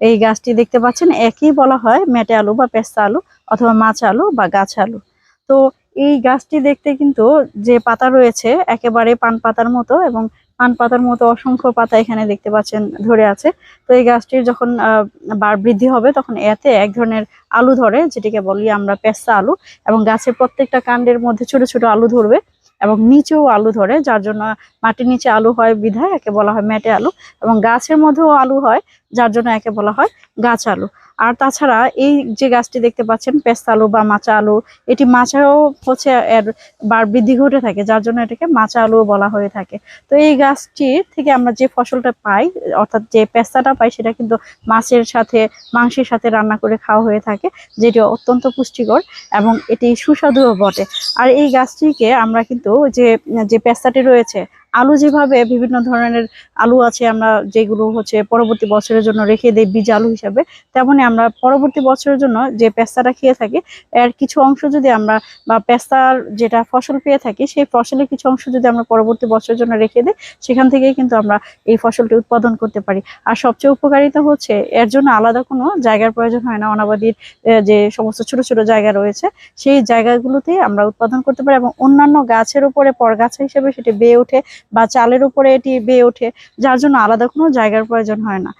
এই গাছটি দেখতে পাচ্ছেন, একই বলা হয় মেটে আলু বা পেস্তা আলু অথবা মাছ আলু বা গাছ আলু। তো এই গাছটি দেখতে কিন্তু যে পাতা রয়েছে একেবারে পান পাতার মতো এবং পান পাতার মতো অসংখ্য পাতা এখানে দেখতে পাচ্ছেন ধরে আছে। তো এই গাছটির যখন বার বৃদ্ধি হবে তখন এতে এক ধরনের আলু ধরে, যেটিকে বলি আমরা পেস্তা আলু, এবং গাছের প্রত্যেকটা কাণ্ডের মধ্যে ছোট ছোট আলু ধরবে এবং নিচেও আলু ধরে, যার জন্য মাটির নিচে আলু হয় বিধায়, একে বলা হয় মেটে আলু, এবং গাছের মধ্যেও আলু হয়, যার জন্য একে বলা হয় গাছ আলু। আর তাছাড়া এই যে গাছটি দেখতে পাচ্ছেন পেস্তা আলু বা মাচা আলু, এটি মাচাও হচ্ছে এর বার বৃদ্ধি ঘটে থাকে, যার জন্য এটাকে মাচা আলু বলা হয়ে থাকে। তো এই গাছটি থেকে আমরা যে ফসলটা পাই, অর্থাৎ যে পেস্তাটা পাই, সেটা কিন্তু মাছের সাথে, মাংসের সাথে রান্না করে খাওয়া হয়ে থাকে। যেটি অত্যন্ত পুষ্টিকর এবং এটি সুস্বাদুও বটে। আর এই গাছটিকে আমরা কিন্তু যে যে পেস্তাটি রয়েছে, আলু যেভাবে বিভিন্ন ধরনের আলু আছে আমরা যেগুলো হচ্ছে পরবর্তী বছরের জন্য রেখে দেই বীজ আলু হিসাবে, তেমনি আমরা পরবর্তী বছরের জন্য যে পেস্তাটা খেয়ে থাকি, এর কিছু অংশ যদি আমরা, বা পেস্তার যেটা ফসল পেয়ে থাকি, সেই ফসলের কিছু অংশ যদি আমরা পরবর্তী বছরের জন্য রেখে দিই, সেখান থেকেই কিন্তু আমরা এই ফসলটি উৎপাদন করতে পারি। আর সবচেয়ে উপকারিতা হচ্ছে, এর জন্য আলাদা কোনো জায়গার প্রয়োজন হয় না, অনাবাদির যে সমস্ত ছোট ছোট জায়গা রয়েছে, সেই জায়গাগুলোতে আমরা উৎপাদন করতে পারি এবং অন্যান্য গাছের উপরে পরগাছা হিসেবে সেটি বেয়ে ওঠে বা চালের উপরে এটি বেয়ে ওঠে, যার জন্য আলাদা কোনো জায়গার প্রয়োজন হয় না।